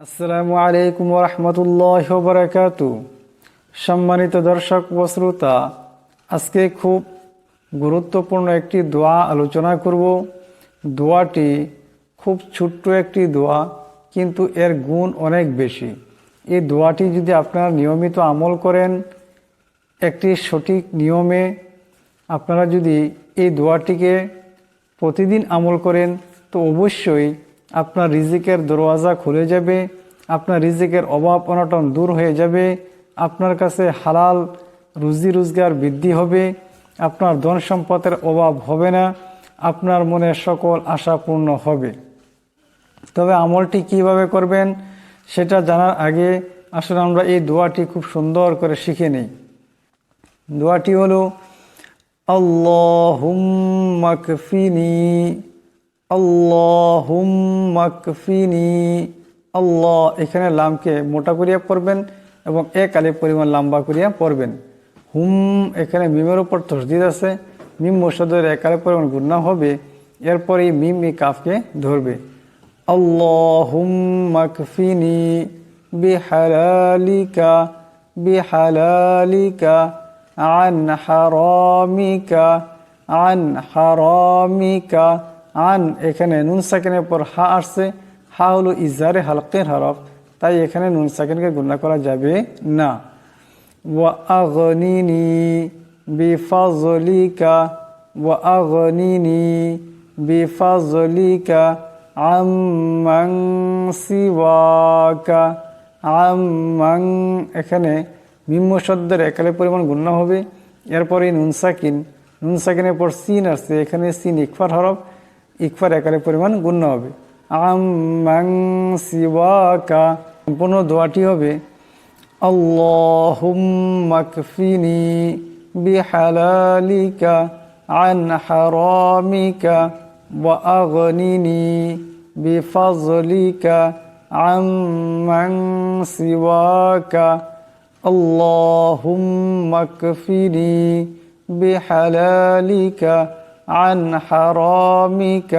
আসসালামু আলাইকুম রহমতুল্লাহ বরাকাতু সম্মানিত দর্শক ও শ্রোতা, আজকে খুব গুরুত্বপূর্ণ একটি দোয়া আলোচনা করব। দোয়াটি খুব ছোট্ট একটি দোয়া, কিন্তু এর গুণ অনেক বেশি। এই দোয়াটি যদি আপনারা নিয়মিত আমল করেন, একটি সঠিক নিয়মে আপনারা যদি এই দোয়াটিকে প্রতিদিন আমল করেন, তো অবশ্যই আপনার রিজিকের দরওয়াজা খুলে যাবে, আপনার রিজিকের অভাব অনটন দূর হয়ে যাবে, আপনার কাছে হালাল রুজি রোজগার বৃদ্ধি হবে, আপনার ধন সম্পদের অভাব হবে না, আপনার মনে সকল আশা পূর্ণ হবে। তবে আমলটি কীভাবে করবেন সেটা জানার আগে আসলে আমরা এই দোয়াটি খুব সুন্দর করে শিখে নিই। দোয়াটি হলো, আল্লাহুম্মা কফিনি আল্লাহুম্মা কফিনি আল্লাহ এখানে লামকে মোটা করিয়া পড়বেন এবং এক আলি পরিমাণ লম্বা করিয়া পড়বেন হুম এখানে মিমের উপর তসদিদ আছে মিম মোসাদের এক আলি পরিমাণ গুণা হবে এরপরে এই মিম এই কাফকে ধরবে আল্লাহুম্মা কফিনি বিহালালিকা বিহালালিকা عن حرامك عن حرامك আন এখানে নুন সাকিনের পর হা আসছে। হা হলো ইজারে হালকের হরফ, তাই এখানে নুন সাকিনকে গুণা করা যাবে না। ওয়া আগনিনি বিফাজলিকা, ওয়া আগনিনি বিফাজলিকা আম্মাং সিওয়াকা আম্মাং এখানে মিম্ম শব্দের একালে পরিমাণ গুণ্য হবে। এরপরে নুন সাকিন, নুন সাকিনের পর সিন আসছে, এখানে সিন ইকফার হরফ ইকফার একালে পরিমাণ গুণ্য হবে আম্মাং সিওয়াকা সম্পূর্ণ দোয়াটি হবে আল্লাহুম্মা কফিনি বিহালালিকা عن حرامك وأغنني بفضلك عمن سواك اللهم اكفني بحلالك عن حرامك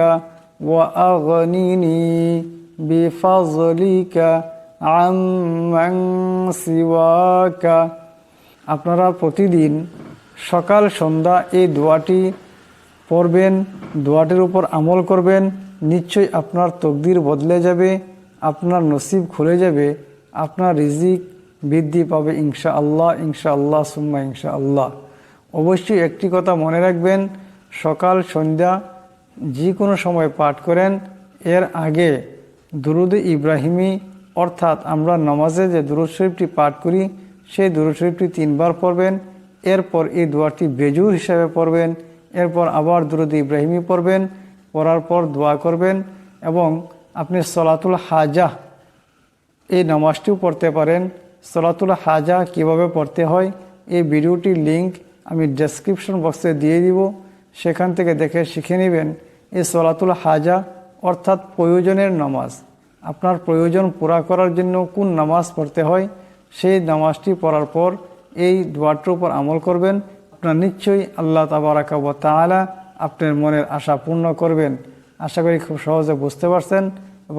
واغنني بفضلك عمن سواك আপনারা প্রতিদিন সকাল সন্ধ্যা এই দোয়াটি পড়বেন দোয়াটির উপর আমল করবেন নিশ্চয়ই আপনার তকদির বদলে যাবে আপনার নসিব খুলে যাবে আপনার রিজিক বৃদ্ধি পাবে ইনশা আল্লাহ ইনশা আল্লাহ সুম্মা ইনশা আল্লাহ অবশ্যই একটি কথা মনে রাখবেন সকাল, সন্ধ্যা যে কোনো সময় পাঠ করেন। এর আগে দুরুদ ইব্রাহিমি, অর্থাৎ আমরা নমাজে যে দুরুদ শরীফটি পাঠ করি, সেই দুরুদ শরীফটি তিনবার পড়বেন। এরপর এই দোয়াটি বেজুর হিসাবে পড়বেন। এরপর আবার দুরুদ ইব্রাহিমি পড়বেন। পড়ার পর দোয়া করবেন এবং আপনি সলাতুল হাজা, এই নামাজটিও পড়তে পারেন। সলাতুল হাজা কীভাবে পড়তে হয়, এই ভিডিওটির লিংক আমি ডেসক্রিপশন বক্সে দিয়ে দিব। সেখান থেকে দেখে শিখে নেবেন এই সলাতুল হাজা, অর্থাৎ প্রয়োজনের নামাজ। আপনার প্রয়োজন পুরা করার জন্য কোন নামাজ পড়তে হয়? সেই নামাজটি পড়ার পর এই দোয়ারটির উপর আমল করবেন। আপনার নিশ্চয়ই আল্লাহ তাবারাকাব তালা আপনার মনের আশা পূর্ণ করবেন। আশা করি খুব সহজে বুঝতে পারছেন।